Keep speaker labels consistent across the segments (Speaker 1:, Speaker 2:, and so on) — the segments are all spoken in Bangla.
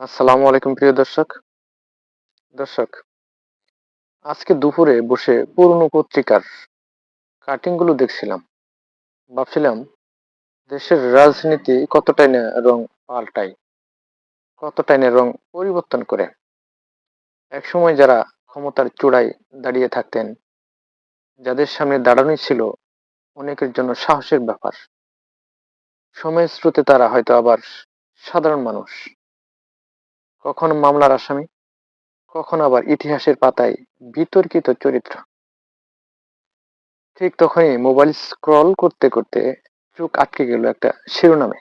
Speaker 1: আসসালামু আলাইকুম, প্রিয় দর্শক। দর্শক, আজকে দুপুরে বসে পুরনো পত্রিকার কাটিংগুলো দেখছিলাম। ভাবছিলাম, দেশের রাজনীতি কতটাই না রং পাল্টায়, কতটাই না রং পরিবর্তন করে। একসময় যারা ক্ষমতার চূড়ায় দাঁড়িয়ে থাকতেন, যাদের সামনে দাঁড়ানোই ছিল অনেকের জন্য সাহসের ব্যাপার। সময়ের স্রোতে তারা হয়তো আবার সাধারণ মানুষ। কখনো মামলার আসামি, কখনো আবার ইতিহাসের পাতায় বিতর্কিত চরিত্র। ঠিক তখনই মোবাইল স্ক্রল করতে করতে চোখ আটকে গেল একটা শিরোনামে।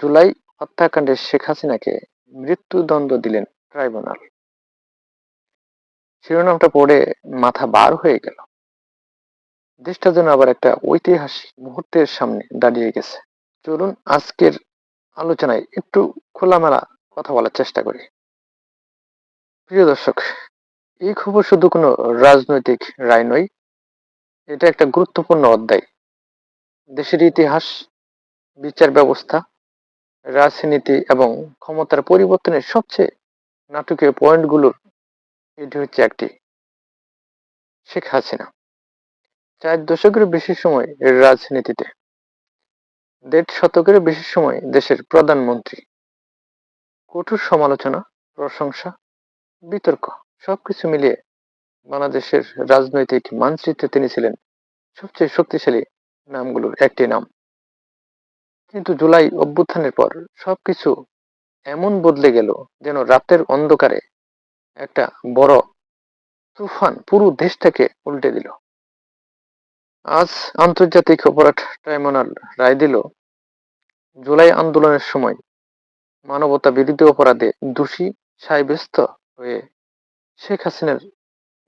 Speaker 1: জুলাই হত্যাকাণ্ডে শেখ হাসিনাকে মৃত্যুদণ্ড দিলেন ট্রাইব্যুনাল। শিরোনামটা পড়ে মাথা বার হয়ে গেল। দেশটা যেন আবার একটা ঐতিহাসিক মুহূর্তের সামনে দাঁড়িয়ে গেছে। চলুন আজকের আলোচনায় একটু খোলামেলা কথা বলার চেষ্টা করি। প্রিয় দর্শক, এই খবর শুধু কোনো রাজনৈতিক রায় নয়, এটা একটা গুরুত্বপূর্ণ অধ্যায়। দেশের ইতিহাস, বিচার ব্যবস্থা, রাজনীতি এবং ক্ষমতার পরিবর্তনের সবচেয়ে নাটকীয় পয়েন্টগুলোর এটি হচ্ছে একটি। শেখ হাসিনা, চার দশকের বেশি সময় রাজনীতিতে, দেড় শতকের বেশি সময় দেশের প্রধানমন্ত্রী। কঠোর সমালোচনা, প্রশংসা, বিতর্ক সবকিছু মিলিয়ে বাংলাদেশের রাজনৈতিক মানচিত্রে তিনি ছিলেন সবচেয়ে শক্তিশালী নামগুলোর একটি নাম। কিন্তু জুলাই অভ্যুত্থানের পর সবকিছু এমন বদলে গেল যেন রাতের অন্ধকারে একটা বড় তুফান পুরো দেশটাকে উল্টে দিল। আজ আন্তর্জাতিক অপরাধ ট্রাইব্যুনাল রায় দিল, জুলাই আন্দোলনের সময় মানবতা বিরোধী অপরাধে দোষী সাব্যস্ত হয়ে শেখ হাসিনার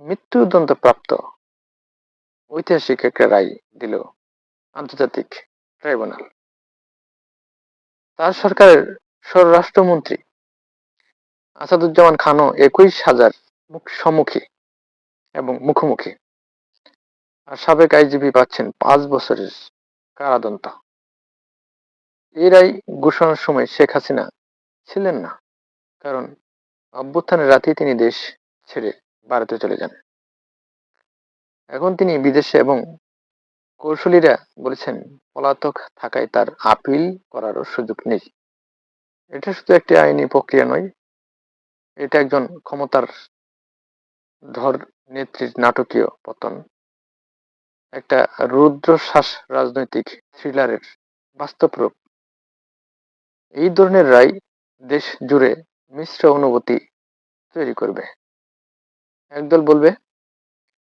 Speaker 1: মৃত্যুদণ্ড প্রাপ্ত ঐতিহাসিক একটা রায় দিল আন্তর্জাতিক ট্রাইব্যুনাল। তার সরকারের স্বরাষ্ট্রমন্ত্রী আসাদুজ্জামান খানও একুশ হাজার মুখ সম্মুখী এবং মুখোমুখি। আর সাবেক আইজিপি পাচ্ছেন পাঁচ বছরের কারাদন্ত এই রায় ঘোষণার সময় শেখ হাসিনা ছিলেন না। কারণ অভ্যুত্থানের রাতেই তিনি দেশ ছেড়ে ভারতে চলে যান। এখন তিনি বিদেশে এবং কৌশলীরা বলেছেন, পলাতক থাকায় তার আপিল করারও সুযোগ নেই। এটা শুধু একটি আইনি প্রক্রিয়া নয়, এটা একজন ক্ষমতার ধর নেত্রীর নাটকীয় পতন। একটা রুদ্রশ্বাস রাজনৈতিক থ্রিলারের বাস্তব রূপ। এই ধরনের রায় দেশ জুড়ে মিশ্র অনুভূতি তৈরি করবে। একদল বলবে,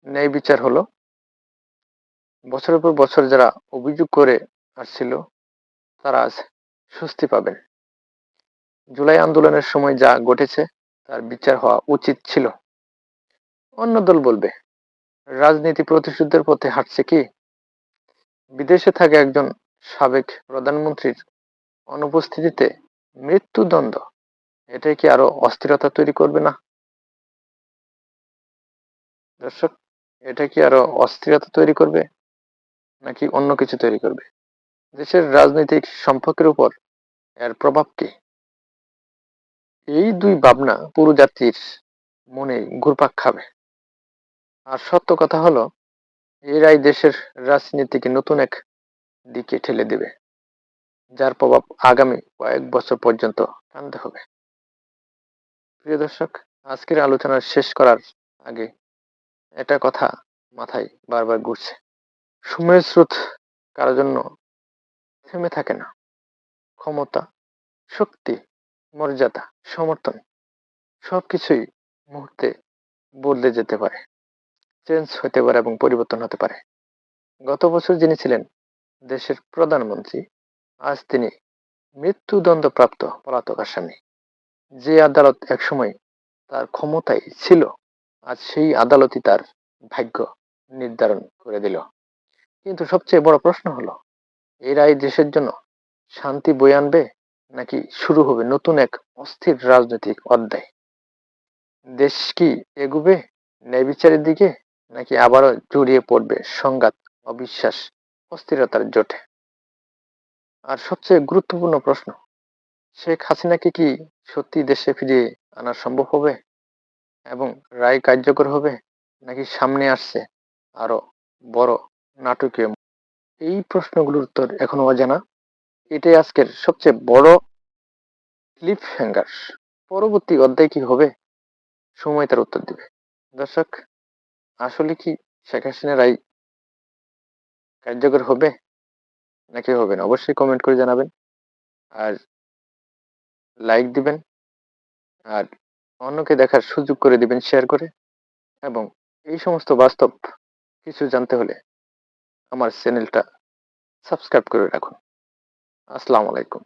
Speaker 1: ন্যায় বিচার হলো। বছরের পর বছর যারা অভিযোগ করে আসছিল, তারা আজ স্বস্তি পাবেন। জুলাই আন্দোলনের সময় যা ঘটেছে, তার বিচার হওয়া উচিত ছিল। অন্য দল বলবে, রাজনীতি প্রতিশোধের পথে হাঁটছে কি? বিদেশে থাকে একজন সাবেক প্রধানমন্ত্রীর অনুপস্থিতিতে মৃত্যুদণ্ড। এটাই কি আরও অস্থিরতা তৈরি করবে না? দর্শক, এটা কি আরও অস্থিরতা তৈরি করবে? নাকি অন্য কিছু তৈরি করবে? দেশের রাজনৈতিক সম্পর্কের উপর এর প্রভাব কি? এই দুই ভাবনা পুরো জাতির মনে ঘুরপাক খাবে। আর সত্য কথা হলো, এরাই দেশের রাজনীতিকে নতুন এক দিকে ঠেলে দেবে। যার প্রভাব আগামী কয়েক বছর পর্যন্ত টানতে হবে। প্রিয় দর্শক, আজকের আলোচনা শেষ করার আগে এটা কথা মাথায় বারবার ঘুরছে। সময়ের স্রোত কারোর জন্য থেমে থাকে না। ক্ষমতা, শক্তি, মর্যাদা, সমর্থন সবকিছুই মুহূর্তে বদলে যেতে পারে। চেঞ্জ হতে পারে এবং পরিবর্তন হতে পারে। গত বছর যিনি ছিলেন দেশের প্রধানমন্ত্রী আজ তিনি মৃত্যুদণ্ডপ্রাপ্ত পলাতক আসামি। যে আদালত একসময় তার ক্ষমতায় ছিল, আজ সেই আদালতই তার ভাগ্য নির্ধারণ করে দিল। কিন্তু সবচেয়ে বড় প্রশ্ন হলো, এই রায় দেশের জন্য শান্তি বয়ে আনবে নাকি শুরু হবে নতুন এক অস্থির রাজনৈতিক অধ্যায়? দেশ কি এগুবে ন্যায় বিচারের দিকে নাকি আবারও জড়িয়ে পড়বে সংঘাত, অবিশ্বাস, অস্থিরতার জোটে? আর সবচেয়ে গুরুত্বপূর্ণ প্রশ্ন, শেখ হাসিনাকে কি সত্যি দেশে ফিরিয়ে আনা সম্ভব হবে? এবং রায় কার্যকর হবে? নাকি সামনে আসছে আরও বড় নাটকীয় এই প্রশ্নগুলোর উত্তর এখনও অজানা। এটাই আজকের সবচেয়ে বড় ক্লিপ হ্যাঙ্গার পরবর্তী অধ্যায় কি হবে? সময় তার উত্তর দিবে। দর্শক, আসলে কি শেখ হাসিনা রায় কার্যকর হবে? নাকি হবে না? অবশ্যই কমেন্ট করে জানাবেন। আর লাইক দিবেন। আর অন্যকে দেখার সুযোগ করে দিবেন শেয়ার করে। এবং এই সমস্ত বাস্তব কিছু জানতে হলে আমার চ্যানেলটা সাবস্ক্রাইব করে রাখুন। আসসালামু আলাইকুম।